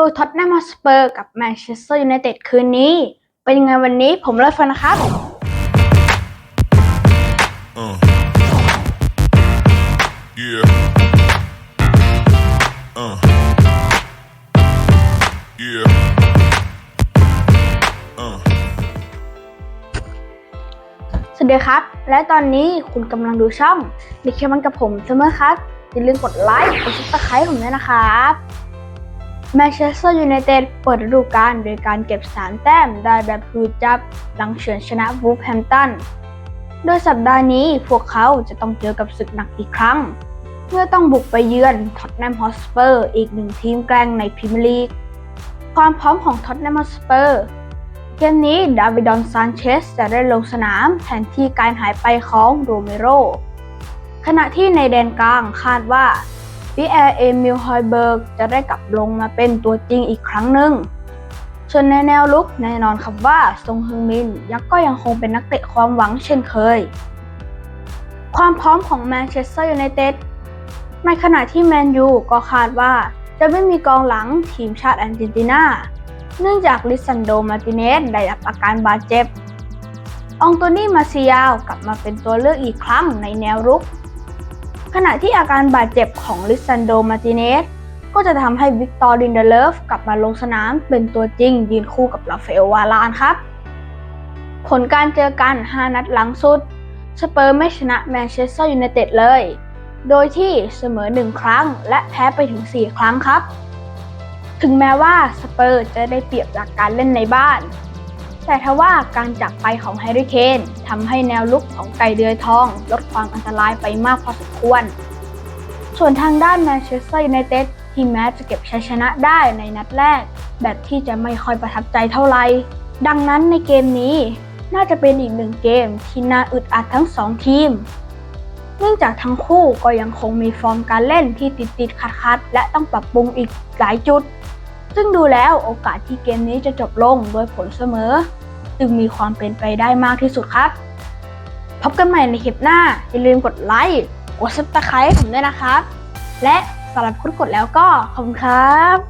ดูท็อตแนมฮอสเปอร์กับแมนเชสเตอร์ยูไนเต็ดคืนนี้ เป็นยังไงวันนี้ผมเลิศฟันนะครับ Uh. Yeah. Uh. Yeah. Uh. สวัสดีครับ และตอนนี้คุณกำลังดูช่องดิเคมันกับผมเสมอครับ อย่าลืมกดไลค์ กดซับสไครต์ผมด้วยนะครับ แมนเชสเตอร์ยูไนเต็ดเปิดฤดูกาลโดยการเก็บ 3 แต้มได้แบบฮืดจับ หลังเฉือนชนะวูฟแฮมป์ตัน โดยสัปดาห์นี้พวกเขาจะต้องเจอกับศึกหนักอีกครั้ง เมื่อต้องบุกไปเยือนท็อตแนมฮอสเปอร์อีกหนึ่งทีมแกร่งในพรีเมียร์ลีก ความพร้อมของท็อตแนมฮอสเปอร์เกมนี้ดาวิดอนซานเชสจะได้ลงสนามแทนที่การหายไปของโรเมโรขณะที่ในแดนกลางคาดว่า ปิแอร์เอมิลฮอยเบิร์กจะได้กลับลงมาเป็นตัวจริงอีกครั้งหนึ่งส่วนในแนวลุกแน่นอนครับว่าซงฮึงมินยักษ์ก็ยังคงเป็นนักเตะความหวังเช่นเคย ความพร้อมของแมนเชสเตอร์ยูไนเต็ดในขณะที่แมนยูก็คาดว่าจะไม่มีกองหลังทีมชาติอาร์เจนตินาเนื่องจากลิซันโดมาติเนสได้รับอาการบาดเจ็บอองโตนี่มาซิยาวกลับมาเป็นตัวเลือกอีกครั้งในแนวรุก ขณะที่อาการบาดเจ็บของลิซันโดมาติเนสก็จะทำให้วิกตอร์ลินเดเลฟกลับมาลงสนามเป็นตัวจริงยืนคู่กับลาเฟลวาลานครับ ผลการเจอกัน 5 นัดหลังสุด สเปอร์ไม่ชนะแมนเชสเตอร์ยูไนเต็ดเลย โดยที่เสมอ 1 ครั้งและแพ้ไปถึง 4 ครั้งครับ ถึงแม้ว่าสเปอร์จะได้เปรียบจากการเล่นในบ้าน แต่ทว่าการจากไปของแฮร์รี่เคนทำให้แนวลุกของไก่เดือยทอง ลดความอันตรายไปมากพอสมควร ส่วนทางด้านแมนเชสเตอร์ยูไนเต็ดที่แม้จะเก็บชัยชนะได้ในนัดแรก แบบที่จะไม่ค่อยประทับใจเท่าไหร่ดังนั้นในเกมนี้น่าจะเป็นอีกหนึ่งเกมที่น่าอึดอัดทั้งสองทีม เนื่องจากทั้งคู่ก็ยังคงมีฟอร์มการเล่นที่ติดติดขัดขัดและต้องปรับปรุงอีกหลายจุด ซึ่งดูแล้วโอกาสที่เกมนี้จะจบลงโดยผลเสมอ จึงมีความเป็นไปได้มากที่สุดครับ พบกันใหม่ในคลิปหน้า อย่าลืมกดไลค์กดซับสไครต์ผมด้วยนะครับ และสำหรับคุณกดแล้วก็ขอบคุณครับ